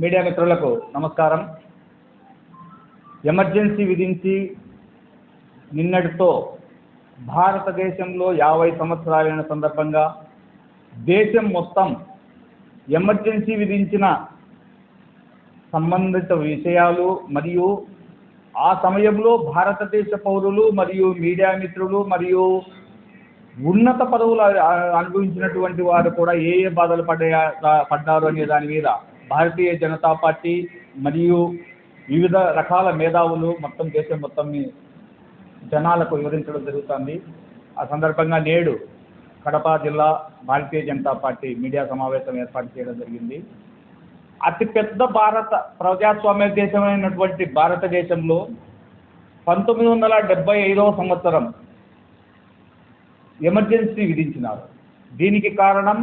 Media మిత్రులకు నమస్కారం. Emergency విధించి నిన్నటితో భారతదేశంలో యాభై సంవత్సరాలైన సందర్భంగా దేశం మొత్తం ఎమర్జెన్సీ విధించిన సంబంధిత విషయాలు మరియు ఆ సమయంలో భారతదేశ పౌరులు మరియు మీడియా మిత్రులు మరియు ఉన్నత పదవులు అనుభవించినటువంటి వారు కూడా ఏ ఏ బాధలు పడ్డా పడ్డారు అనే దాని మీద భారతీయ జనతా పార్టీ మరియు వివిధ రకాల మేధావులు మొత్తం దేశం మొత్తం జనాలకు వివరించడం జరుగుతుంది. ఆ సందర్భంగా నేడు కడప జిల్లా భారతీయ జనతా పార్టీ మీడియా సమావేశం ఏర్పాటు చేయడం జరిగింది. అతిపెద్ద భారత ప్రజాస్వామ్య దేశమైనటువంటి భారతదేశంలో పంతొమ్మిది వందల డెబ్బై ఐదవ సంవత్సరం ఎమర్జెన్సీ విధించినారు. దీనికి కారణం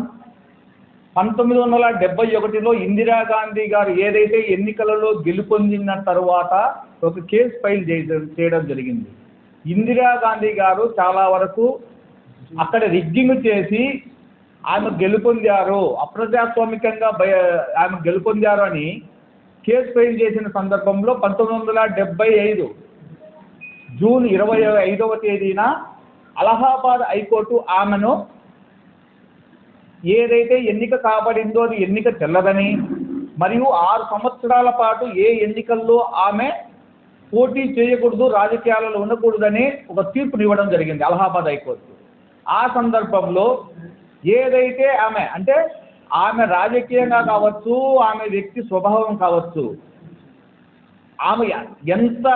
పంతొమ్మిది వందల డెబ్బై ఒకటిలో ఇందిరాగాంధీ గారు ఏదైతే ఎన్నికలలో గెలుపొందిన తర్వాత ఒక కేసు ఫైల్ చేయడం చేయడం జరిగింది. ఇందిరాగాంధీ గారు చాలా వరకు అక్కడ రిగ్గింగ్ చేసి ఆమె గెలుపొందారు అప్రజాస్వామికంగా భయ ఆమె గెలుపొందారు అని కేసు ఫైల్ చేసిన సందర్భంలో పంతొమ్మిది వందల డెబ్బై ఐదు జూన్ ఇరవై ఐదవ తేదీన అలహాబాద్ హైకోర్టు ఆమెను ఏదైతే ఎన్నిక కాబడిందో అది ఎన్నిక చెల్లదని మరియు ఆరు సంవత్సరాల పాటు ఏ ఎన్నికల్లో ఆమె పోటీ చేయకూడదు రాజకీయాలలో ఉండకూడదని ఒక తీర్పునివ్వడం జరిగింది అలహాబాద్ హైకోర్టు. ఆ సందర్భంలో ఏదైతే ఆమె అంటే ఆమె రాజకీయంగా కావచ్చు ఆమె వ్యక్తి స్వభావం కావచ్చు ఆమె ఎంత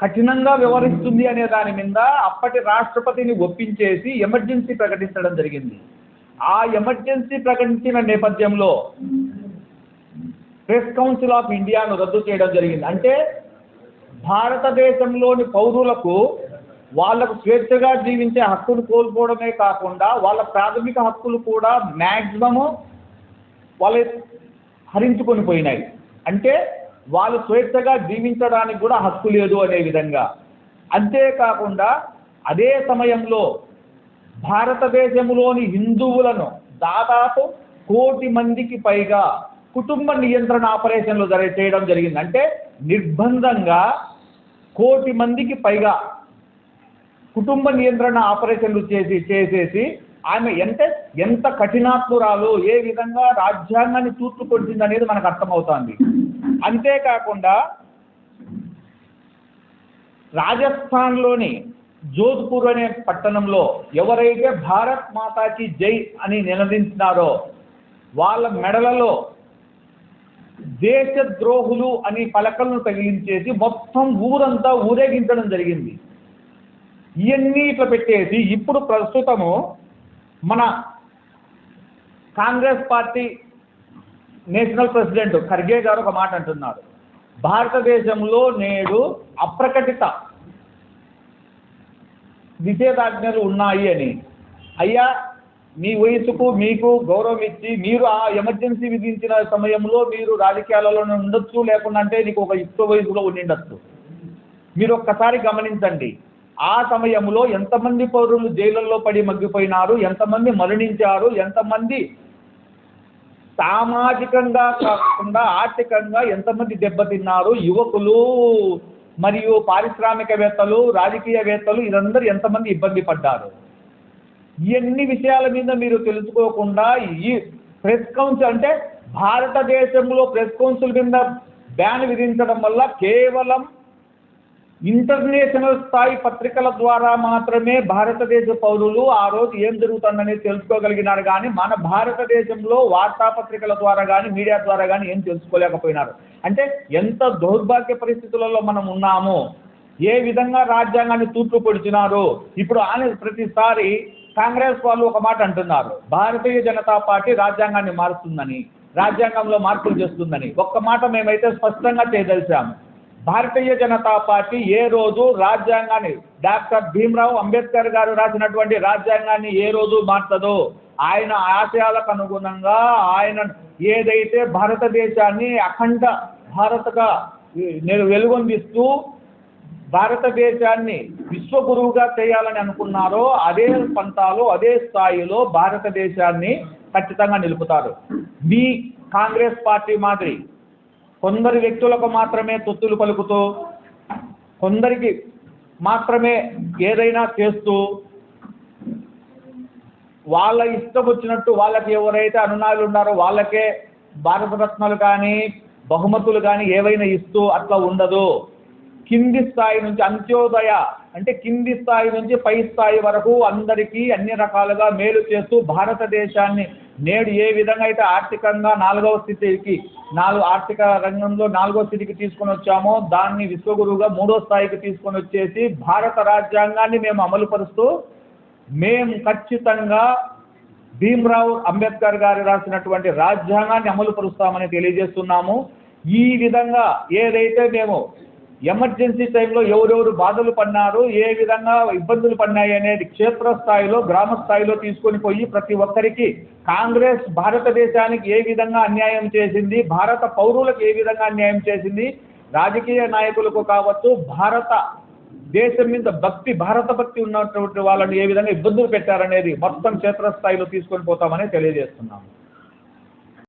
కఠినంగా వ్యవహరిస్తుంది అనే దాని మీద అప్పటి రాష్ట్రపతిని ఒప్పించేసి ఎమర్జెన్సీ ప్రకటించడం జరిగింది. ఆ ఎమర్జెన్సీ ప్రకటించిన నేపథ్యంలో ప్రెస్ కౌన్సిల్ ఆఫ్ ఇండియాను రద్దు చేయడం జరిగింది. అంటే భారతదేశంలోని పౌరులకు వాళ్ళకు స్వేచ్ఛగా జీవించే హక్కులు కోల్పోవడమే కాకుండా వాళ్ళ ప్రాథమిక హక్కులు కూడా మ్యాక్సిమము వాళ్ళ హరించుకొని పోయినాయి. అంటే వాళ్ళు స్వేచ్ఛగా జీవించడానికి కూడా హక్కు లేదు అనే విధంగా. అంతేకాకుండా అదే సమయంలో భారతదేశంలోని హిందువులను దాదాపు కోటి మందికి పైగా కుటుంబ నియంత్రణ ఆపరేషన్లు జరి చేయడం జరిగింది అంటే నిర్బంధంగా కోటి మందికి పైగా కుటుంబ నియంత్రణ ఆపరేషన్లు చేసి చేసేసి ఆమె ఎంత ఎంత కఠినాత్మురాలు ఏ విధంగా రాజ్యాంగాన్ని తూర్పు కొట్టింది అనేది మనకు అర్థమవుతోంది. అంతేకాకుండా రాజస్థాన్లోని జోధ్పూర్ అనే పట్టణంలో ఎవరైతే భారత్ మాతాకి జై అని నిలదించినారో వాళ్ళ మెడలలో దేశద్రోహులు అని పలకలను తగిలించేసి మొత్తం ఊరంతా ఊరేగించడం జరిగింది. ఇవన్నీ ఇట్లా పెట్టేసి ఇప్పుడు ప్రస్తుతము మన Congress party national president Kharge గారు ఒక మాట అంటున్నారు. భారతదేశంలో నేడు అప్రకటిత నిషేధాజ్ఞలు ఉన్నాయి అని. అయ్యా మీ వయసుకు మీకు గౌరవం ఇచ్చి మీరు ఆ ఎమర్జెన్సీ విధించిన సమయంలో మీరు రాజకీయాలలో ఉండొచ్చు లేకుండా అంటే నీకు ఒక యుక్త వయసులో ఉండిండొచ్చు. మీరు ఒక్కసారి గమనించండి ఆ సమయంలో ఎంతమంది పౌరులు జైలులో పడి మగ్గిపోయినారు ఎంతమంది మరణించారు ఎంతమంది సామాజికంగా కాకుండా ఆర్థికంగా ఎంతమంది దెబ్బతిన్నారు యువకులు మరియు పారిశ్రామికవేత్తలు రాజకీయవేత్తలు వీరందరూ ఎంతమంది ఇబ్బంది పడ్డారు? ఇవన్నీ విషయాల మీద మీరు తెలుసుకోకుండా ఈ ప్రెస్ కౌన్సిల్ అంటే భారతదేశంలో ప్రెస్ కౌన్సిల్ కింద బ్యాన్ విధించడం వల్ల కేవలం ఇంటర్నేషనల్ స్థాయి పత్రికల ద్వారా మాత్రమే భారతదేశ పౌరులు ఆ రోజు ఏం జరుగుతుందనేది తెలుసుకోగలిగినారు కానీ మన భారతదేశంలో వార్తాపత్రికల ద్వారా కానీ మీడియా ద్వారా కానీ ఏం తెలుసుకోలేకపోయినారు. అంటే ఎంత దౌర్భాగ్య పరిస్థితులలో మనం ఉన్నాము ఏ విధంగా రాజ్యాంగాన్ని తూర్పు పొడిచినారు ఇప్పుడు ఆయన ప్రతిసారి కాంగ్రెస్ వాళ్ళు ఒక మాట అంటున్నారు భారతీయ జనతా పార్టీ రాజ్యాంగాన్ని మారుస్తుందని రాజ్యాంగంలో మార్పులు చేస్తుందని. ఒక్క మాట మేమైతే స్పష్టంగా చేయదలిచాము భారతీయ జనతా పార్టీ ఏ రోజు రాజ్యాంగాన్ని డాక్టర్ భీమ్రావ్ అంబేద్కర్ గారు రాసినటువంటి రాజ్యాంగాన్ని ఏ రోజు మార్చదో? ఆయన ఆశయాలకు అనుగుణంగా ఆయన ఏదైతే భారతదేశాన్ని అఖండ భారతగా నేను వెలుగొందిస్తూ భారతదేశాన్ని విశ్వగురువుగా చేయాలని అనుకున్నారో అదే పంతాలో అదే స్థాయిలో భారతదేశాన్ని ఖచ్చితంగా నిలుపుతారు. మీ కాంగ్రెస్ పార్టీ మాదిరి కొందరు వ్యక్తులకు మాత్రమే తొత్తులు పలుకుతూ కొందరికి మాత్రమే ఏదైనా చేస్తూ వాళ్ళ ఇష్టం వచ్చినట్టు వాళ్ళకి ఎవరైతే అనునాయులు ఉన్నారో వాళ్ళకే భారతరత్నాలు కానీ బహుమతులు కానీ ఏవైనా ఇస్తూ అట్లా ఉండదు. కింది స్థాయి నుంచి అంత్యోదయ అంటే కింది స్థాయి నుంచి పై స్థాయి వరకు అందరికీ అన్ని రకాలుగా మేలు చేస్తూ భారతదేశాన్ని నేడు ఏ విధంగా అయితే ఆర్థికంగా నాలుగవ స్థితికి నాలుగు ఆర్థిక రంగంలో నాలుగవ స్థితికి తీసుకొని వచ్చామో దాన్ని విశ్వగురువుగా మూడో స్థాయికి తీసుకొని వచ్చేసి భారత రాజ్యాంగాన్ని మేము అమలు పరుస్తూ మేము ఖచ్చితంగా భీమ్రావు అంబేద్కర్ గారు రాసినటువంటి రాజ్యాంగాన్ని అమలు పరుస్తామని తెలియజేస్తున్నాము. ఈ విధంగా ఏదైతే మేము ఎమర్జెన్సీ టైంలో ఎవరెవరు బాధలు పడినారు ఏ విధంగా ఇబ్బందులు పడినాయి అనేది క్షేత్రస్థాయిలో గ్రామ స్థాయిలో తీసుకొని పోయి ప్రతి ఒక్కరికి కాంగ్రెస్ భారతదేశానికి ఏ విధంగా అన్యాయం చేసింది భారత పౌరులకు ఏ విధంగా అన్యాయం చేసింది రాజకీయ నాయకులకు కావచ్చు భారత దేశం మీద భక్తి భారత భక్తి ఉన్నటువంటి వాళ్ళని ఏ విధంగా ఇబ్బందులు పెట్టారనేది మొత్తం క్షేత్రస్థాయిలో తీసుకొని పోతామని తెలియజేస్తున్నాము.